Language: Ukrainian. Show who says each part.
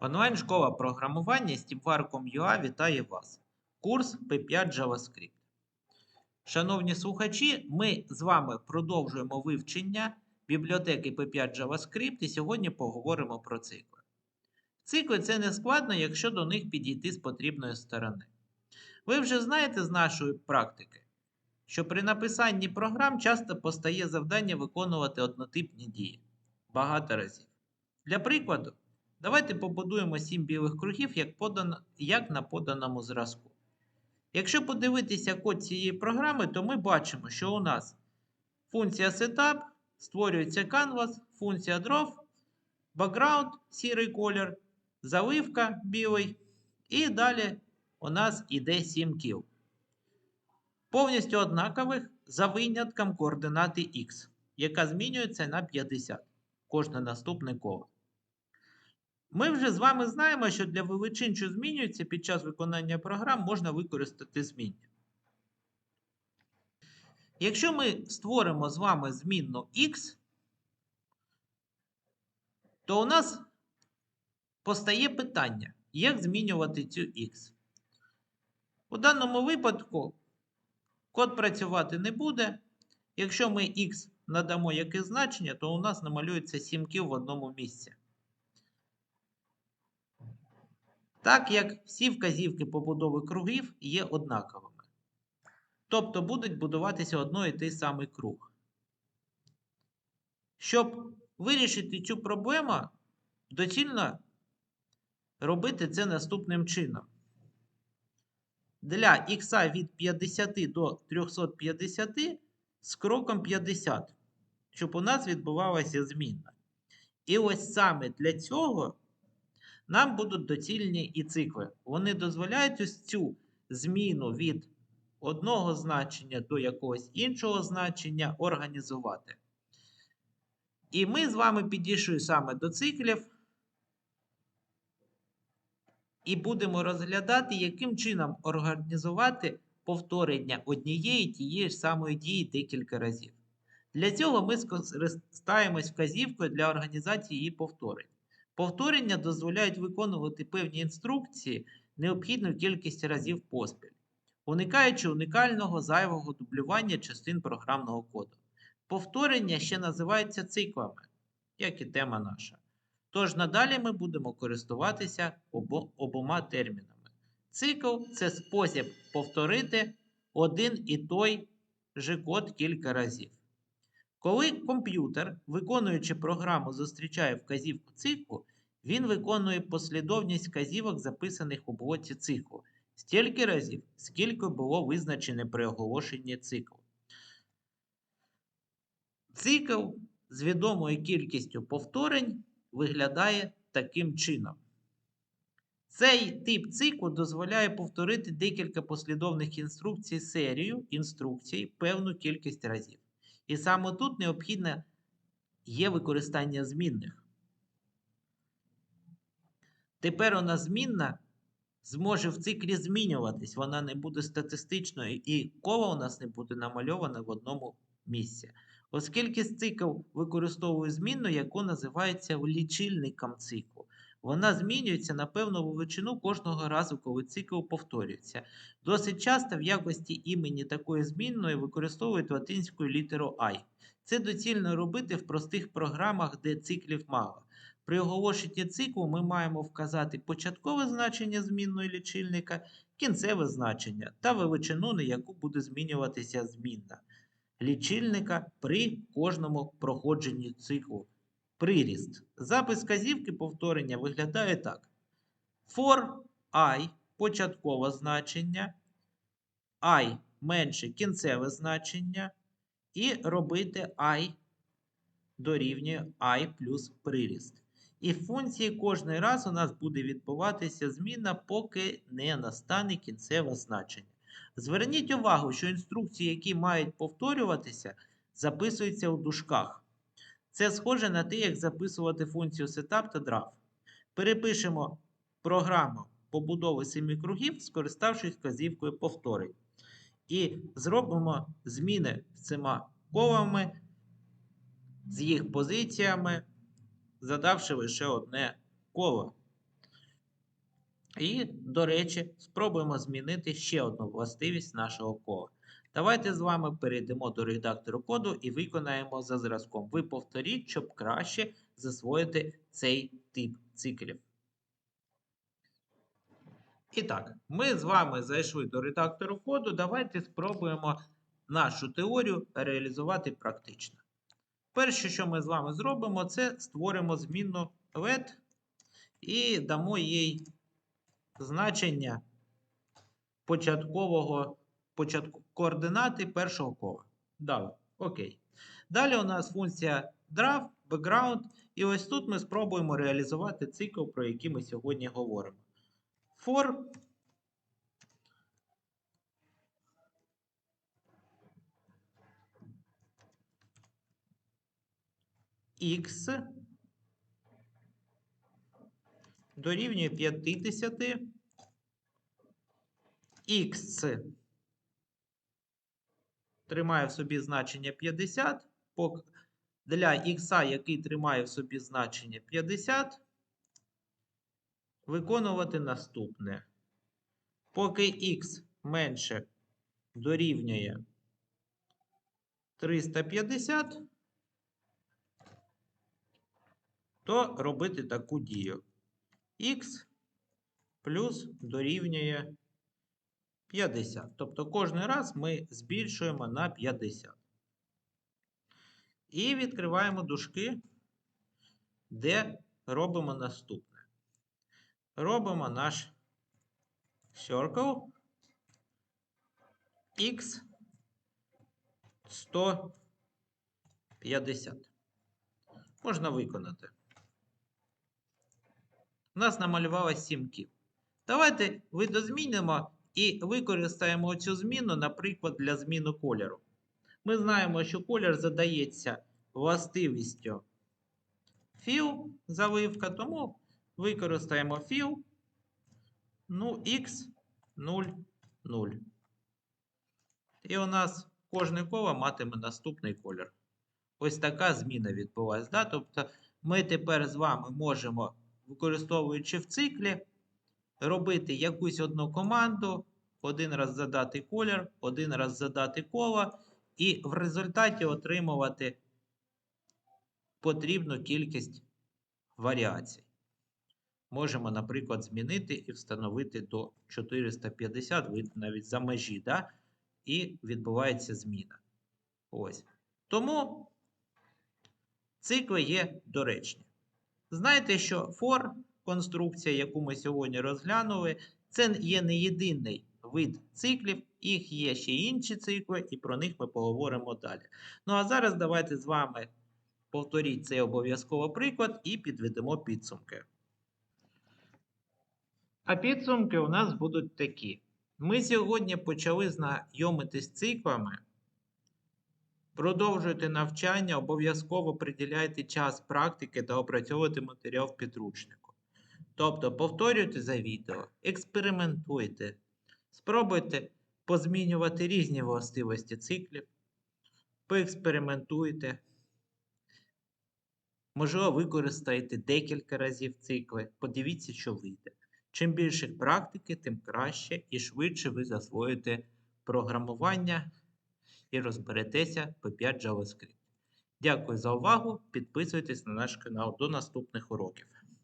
Speaker 1: Онлайн-школа програмування SteamVarcom.ua вітає вас. Курс P5 JavaScript. Шановні слухачі, ми з вами продовжуємо вивчення бібліотеки P5 JavaScript і сьогодні поговоримо про цикли. Цикли це не складно, якщо до них підійти з потрібної сторони. Ви вже знаєте з нашої практики, що при написанні програм часто постає завдання виконувати однотипні дії багато разів. Для прикладу, давайте побудуємо 7 білих кругів, як, подано, як на поданому зразку. Якщо подивитися код цієї програми, то ми бачимо, що у нас функція setup, створюється canvas, функція draw, background сірий колір, заливка білий, і далі у нас іде 7 кіл. Повністю однакових за винятком координати x, яка змінюється на 50 кожне наступне коло. Ми вже з вами знаємо, що для величин, що змінюються під час виконання програм, можна використати зміння. Якщо ми створимо з вами змінну x, то у нас постає питання, як змінювати цю x. У даному випадку код працювати не буде. Якщо ми x надамо яке значення, то у нас намалюється 7 кіл в одному місці. Так як всі вказівки побудови кругів є однаковими. Тобто будуть будуватися одно і той самий круг. Щоб вирішити цю проблему, доцільно робити це наступним чином. Для х від 50 до 350 з кроком 50, щоб у нас відбувалася зміна. І ось саме для цього нам будуть доцільні і цикли. Вони дозволяють ось цю зміну від одного значення до якогось іншого значення організувати. І ми з вами підійшли саме до циклів. І будемо розглядати, яким чином організувати повторення однієї тієї ж самої дії декілька разів. Для цього ми скористаємось вказівкою для організації її повторень. Повторення дозволяють виконувати певні інструкції необхідну кількість разів поспіль, уникаючи уникального зайвого дублювання частин програмного коду. Повторення ще називаються циклами, як і тема наша. Тож надалі ми будемо користуватися обо, обома термінами. Цикл це спосіб повторити один і той же код кілька разів. Коли комп'ютер, виконуючи програму, зустрічає вказівку циклу, він виконує послідовність вказівок, записаних у блоці циклу, стільки разів, скільки було визначене при оголошенні циклу. Цикл з відомою кількістю повторень виглядає таким чином. Цей тип циклу дозволяє повторити декілька послідовних інструкцій серію інструкцій певну кількість разів. І саме тут необхідне є використання змінних. Тепер вона змінна зможе в циклі змінюватись, вона не буде статистичною, і коло у нас не буде намальоване в одному місці. Оскільки цикл використовує змінну, яку називається лічильником циклу. Вона змінюється на певну величину кожного разу, коли цикл повторюється. Досить часто в якості імені такої змінної використовують латинську літеру I. Це доцільно робити в простих програмах, де циклів мало. При оголошенні циклу ми маємо вказати початкове значення змінної лічильника, кінцеве значення та величину, на яку буде змінюватися змінна лічильника при кожному проходженні циклу. Приріст. Запис вказівки повторення виглядає так. For i початкове значення, i менше кінцеве значення, і робити і дорівнює і плюс приріст. І в функції кожний раз у нас буде відбуватися зміна, поки не настане кінцеве значення. Зверніть увагу, що інструкції, які мають повторюватися, записуються у дужках. Це схоже на те, як записувати функцію setup та draw. Перепишемо програму побудови семи кругів, скориставшись вказівкою повторень. І зробимо зміни з цими колами, з їх позиціями, задавши лише одне коло. І, до речі, спробуємо змінити ще одну властивість нашого кола. Давайте з вами перейдемо до редактору коду і виконаємо за зразком. Ви повторіть, щоб краще засвоїти цей тип циклів. І так, ми з вами зайшли до редактору коду. Давайте спробуємо нашу теорію реалізувати практично. Перше, що ми з вами зробимо, це створимо змінну LED і дамо їй значення початкового початку, координати першого кола. Далі. Окей. Далі у нас функція draw, background. І ось тут ми спробуємо реалізувати цикл, про який ми сьогодні говоримо. For x дорівнює 50 x тримає в собі значення 50. Для x, який тримає в собі значення 50, виконувати наступне. Поки x менше дорівнює 350, то робити таку дію. x плюс дорівнює 50. Тобто кожен раз ми збільшуємо на 50. І відкриваємо дужки, де робимо наступне. Робимо наш circle x 150. Можна виконати. У нас намалювалось 7 ків. Давайте видозмінимо і використаємо цю зміну, наприклад, для зміни кольору. Ми знаємо, що колір задається властивістю fill заливка, тому використаємо fill ну, x 0, 0. І у нас кожне коло матиме наступний колір. Ось така зміна відбулася. Да? Тобто ми тепер з вами можемо, використовуючи в циклі, робити якусь одну команду, один раз задати колір, один раз задати коло, і в результаті отримувати потрібну кількість варіацій. Можемо, наприклад, змінити і встановити до 450, вийти навіть за межі, да? і відбувається зміна. Ось. Тому цикли є доречні. Знаєте, що for конструкція, яку ми сьогодні розглянули, це є не єдиний вид циклів, їх є ще інші цикли, і про них ми поговоримо далі. Ну а зараз давайте з вами повторіть цей обов'язково приклад і підведемо підсумки. А підсумки у нас будуть такі. Ми сьогодні почали знайомитись з циклами. Продовжуйте навчання, обов'язково приділяйте час практики та опрацьовуйте матеріал в підручнику. Тобто повторюйте за відео, експериментуйте, спробуйте позмінювати різні властивості циклів, поекспериментуйте. Можливо, використаєте декілька разів цикли, подивіться, що вийде. Чим більше практики, тим краще і швидше ви засвоїте програмування і розберетеся по 5 JavaScript. Дякую за увагу. Підписуйтесь на наш канал. До наступних уроків.